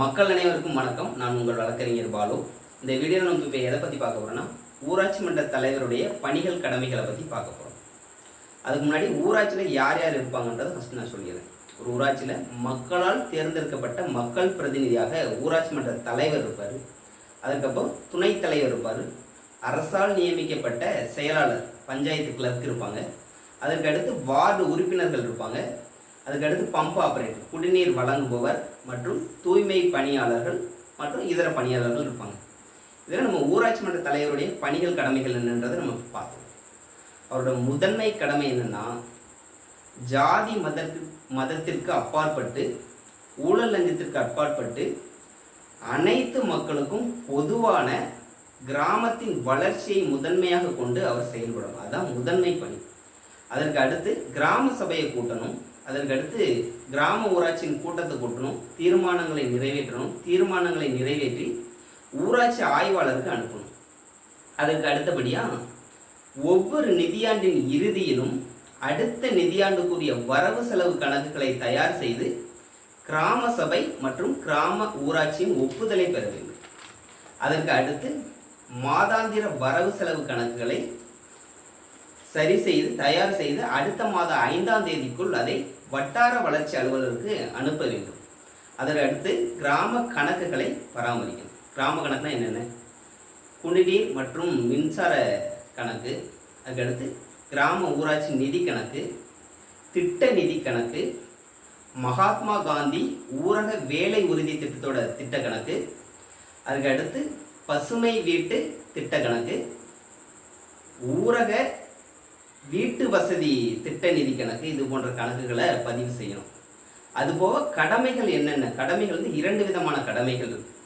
மக்கள் அனைவருக்கும் வணக்கம். நான் உங்கள் வழக்கறிஞர் பாலு. இந்த வீடியோ நம்ம இப்போ எதை பற்றி பார்க்க போகிறோம்னா ஊராட்சி மன்ற தலைவருடைய பணிகள் கடமைகளை பற்றி பார்க்க போகிறோம் அதுக்கு முன்னாடி ஊராட்சியில் யார் யார் இருப்பாங்கன்றதை ஃபஸ்ட்டு நான் சொல்லிடுறேன். ஒரு ஊராட்சியில் மக்களால் தேர்ந்தெடுக்கப்பட்ட மக்கள் பிரதிநிதியாக ஊராட்சி மன்ற தலைவர் இருப்பார். அதுக்கப்புறம் துணைத் தலைவர் இருப்பார். அரசால் நியமிக்கப்பட்ட செயலாளர் பஞ்சாயத்து கிளர்க் இருப்பாங்க. அதற்கு அடுத்து வார்டு உறுப்பினர்கள் இருப்பாங்க. அதுக்கடுத்து பம்ப் ஆபரேட்டர் குடிநீர் வழங்குபவர் மற்றும் தூய்மை பணியாளர்கள் மற்றும் இதர பணியாளர்கள் இருப்பாங்க. இதில் நம்ம ஊராட்சி மன்ற தலைவருடைய பணிகள் கடமைகள் என்னன்றதை நம்ம பார்த்தோம் அவரோட முதன்மை கடமை என்னென்னா ஜாதி மதத்திற்கு மதத்திற்கு அப்பாற்பட்டு ஊழல் லஞ்சத்திற்கு அப்பாற்பட்டு அனைத்து மக்களுக்கும் பொதுவான கிராமத்தின் வளர்ச்சியை முதன்மையாக கொண்டு அவர் செயல்படும். அதுதான் முதன்மை பணி. அதற்கு அடுத்து கிராம சபையை கூட்டணும். அதற்கு அடுத்து கிராம ஊராட்சியின் கூட்டத்தை கூட்டணும். தீர்மானங்களை நிறைவேற்றணும். தீர்மானங்களை நிறைவேற்றி ஊராட்சி ஆய்வாளருக்கு அனுப்பணும். அதற்கு அடுத்தபடியாக ஒவ்வொரு நிதியாண்டின் இறுதியிலும் அடுத்த நிதியாண்டுக்குரிய வரவு செலவு கணக்குகளை தயார் செய்து கிராம சபை மற்றும் கிராம ஊராட்சியின் ஒப்புதலை பெற வேண்டும். அதற்கு அடுத்து மாதாந்திர வரவு செலவு கணக்குகளை சரி செய்து தயார் செய்து அடுத்த மாதம் ஐந்தாம் தேதிக்குள் அதை வட்டார வளர்ச்சி அலுவலருக்கு அனுப்ப வேண்டும். அதற்கு அடுத்து கிராம கணக்குகளை பராமரிக்கணும். கிராம கணக்குனா என்னென்ன? குடிநீர் மற்றும் மின்சார கணக்கு அதுக்கடுத்து கிராம ஊராட்சி நிதி கணக்கு திட்ட நிதி கணக்கு மகாத்மா காந்தி ஊரக வேலை உறுதி திட்டத்தோட திட்ட கணக்கு அதுக்கடுத்து பசுமை வீட்டு திட்ட கணக்கு ஊரக வீட்டு வசதி திட்ட நிதி கணக்கு இது போன்ற கணக்குகளை பதிவு செய்யணும். அதுபோக கடமைகள் என்னென்ன? கடமைகள் வந்து இரண்டு விதமான கடமைகள் இருக்கு.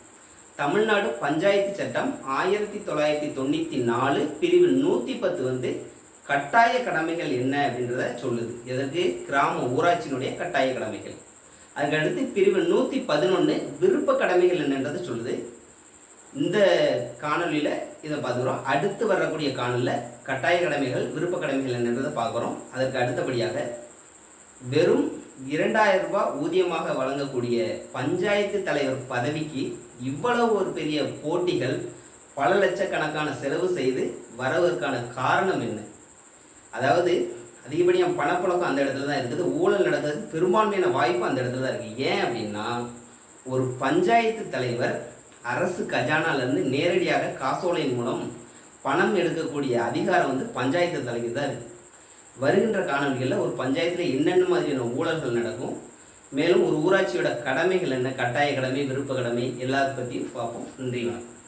தமிழ்நாடு பஞ்சாயத்து சட்டம் ஆயிரத்தி தொள்ளாயிரத்தி தொண்ணூற்றி நாலு பிரிவு நூற்றி பத்து வந்து கட்டாய கடமைகள் என்ன அப்படின்றத சொல்லுது. எதற்கு? கிராம ஊராட்சியினுடைய கட்டாய கடமைகள். அதுக்கடுத்து பிரிவு நூற்றி பதினொன்று விருப்ப கடமைகள் என்னன்றதை சொல்லுது. இந்த காணொலியில் இதை பார்த்துக்கிறோம் அடுத்து வரக்கூடிய காணலில் கட்டாய கடமைகள் விருப்ப கடமைகள் என்னன்றதை பார்க்குறோம் அதற்கு அடுத்தபடியாக வெறும் இரண்டாயிரம் ரூபாய் ஊதியமாக வழங்கக்கூடிய பஞ்சாயத்து தலைவர் பதவிக்கு இவ்வளவு ஒரு பெரிய போட்டிகள் பல லட்சக்கணக்கான செலவு செய்து வரவதற்கான காரணம் என்ன? அதாவது அதிகப்படியாக பணப்புழக்கம் அந்த இடத்துல தான் இருக்குது. ஊழல் நடக்கிறது பெரும்பான்மையான வாய்ப்பு அந்த இடத்துல தான் இருக்குது ஏன் அப்படின்னா ஒரு பஞ்சாயத்து தலைவர் அரசு கஜானாலேருந்து நேரடியாக காசோலையின் மூலம் பணம் எடுக்கக்கூடிய அதிகாரம் வந்து பஞ்சாயத்து தலைவர் தான் இருக்குது வருகின்ற காணொலிகளில் ஒரு பஞ்சாயத்தில் என்னென்ன மாதிரியான ஊழல்கள் நடக்கும் மேலும் ஒரு ஊராட்சியோட கடமைகள் என்ன கட்டாய கடமை விருப்ப கடமை எல்லாத்த பற்றியும் பார்ப்போம். நன்றி வணக்கம்.